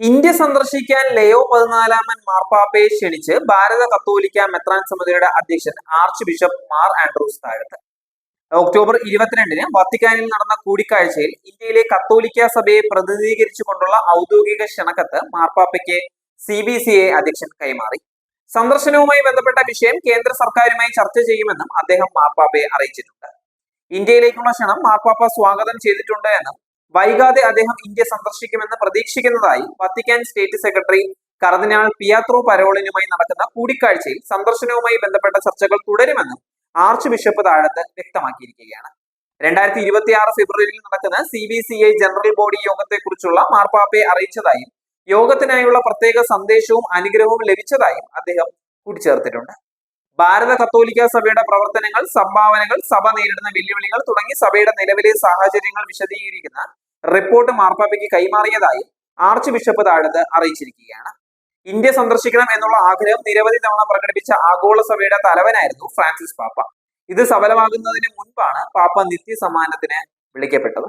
India സന്ദർശിക്കാൻ ലയോ പതിനാലാമൻ മാർപ്പാപ്പയെ ക്ഷണിച്ച് ഭാരത കത്തോലിക്ക മെത്രാൻ സമിതിയുടെ അധ്യക്ഷൻ archbishop Mar Andrews Thazhath. October ഇരുപത്തിരണ്ടിന് വത്തിക്കാനിൽ നടന്ന കൂടിക്കാഴ്ചയിൽ ഇന്ത്യയിലെ കത്തോലിക്ക സഭയെ പ്രതിനിധീകരിച്ചുകൊണ്ടുള്ള ഔദ്യോഗിക ക്ഷണക്കത്ത് മാർപ്പാപ്പയ്ക്ക് സി ബി സി എ അധ്യക്ഷൻ കൈമാറി. സന്ദർശനവുമായി ബന്ധപ്പെട്ട വിഷയം കേന്ദ്ര സർക്കാരുമായി ചർച്ച ചെയ്യുമെന്നും അദ്ദേഹം മാർപ്പാപ്പയെ അറിയിച്ചിട്ടുണ്ട്. ഇന്ത്യയിലേക്കുള്ള ക്ഷണം മാർപ്പാപ്പ സ്വാഗതം ചെയ്തിട്ടുണ്ട് എന്നും വൈകാതെ അദ്ദേഹം ഇന്ത്യ സന്ദർശിക്കുമെന്ന് പ്രതീക്ഷിക്കുന്നതായി Vatican state secretary cardinal Pietro പരോളിനുമായി നടക്കുന്ന കൂടിക്കാഴ്ചയിൽ സന്ദർശനവുമായി ബന്ധപ്പെട്ട ചർച്ചകൾ തുടരുമെന്നും ആർച്ച് ബിഷപ്പ് താഴത്ത് വ്യക്തമാക്കിയിരിക്കുകയാണ്. രണ്ടായിരത്തി ഇരുപത്തി ആറ് ഫെബ്രുവരിയിൽ നടക്കുന്ന C B C I general body യോഗത്തെക്കുറിച്ചുള്ള മാർപ്പാപ്പയെ അറിയിച്ചതായും യോഗത്തിനായുള്ള പ്രത്യേക സന്ദേശവും അനുഗ്രഹവും ലഭിച്ചതായും അദ്ദേഹം കൂട്ടിച്ചേർത്തിട്ടുണ്ട്. ഭാരത കത്തോലിക്ക സഭയുടെ പ്രവർത്തനങ്ങൾ സംഭാവനകൾ സഭ നേരിടുന്ന വെല്ലുവിളികൾ തുടങ്ങി സഭയുടെ നിലവിലെ സാഹചര്യങ്ങൾ വിശദീകരിക്കുന്ന റിപ്പോർട്ട് മാർപ്പാപ്പയ്ക്ക് കൈമാറിയതായി ആർച്ച് ബിഷപ്പ് താഴത്ത് അറിയിച്ചിരിക്കുകയാണ്. ഇന്ത്യ സന്ദർശിക്കണം എന്നുള്ള ആഗ്രഹം നിരവധി തവണ പ്രകടിപ്പിച്ച ആഗോള സഭയുടെ തലവനായിരുന്നു ഫ്രാൻസിസ് പാപ്പ. ഇത് സഫലമാകുന്നതിന് മുൻപാണ് പാപ്പ നിത്യസമ്മാനത്തിന് വിളിക്കപ്പെട്ടത്.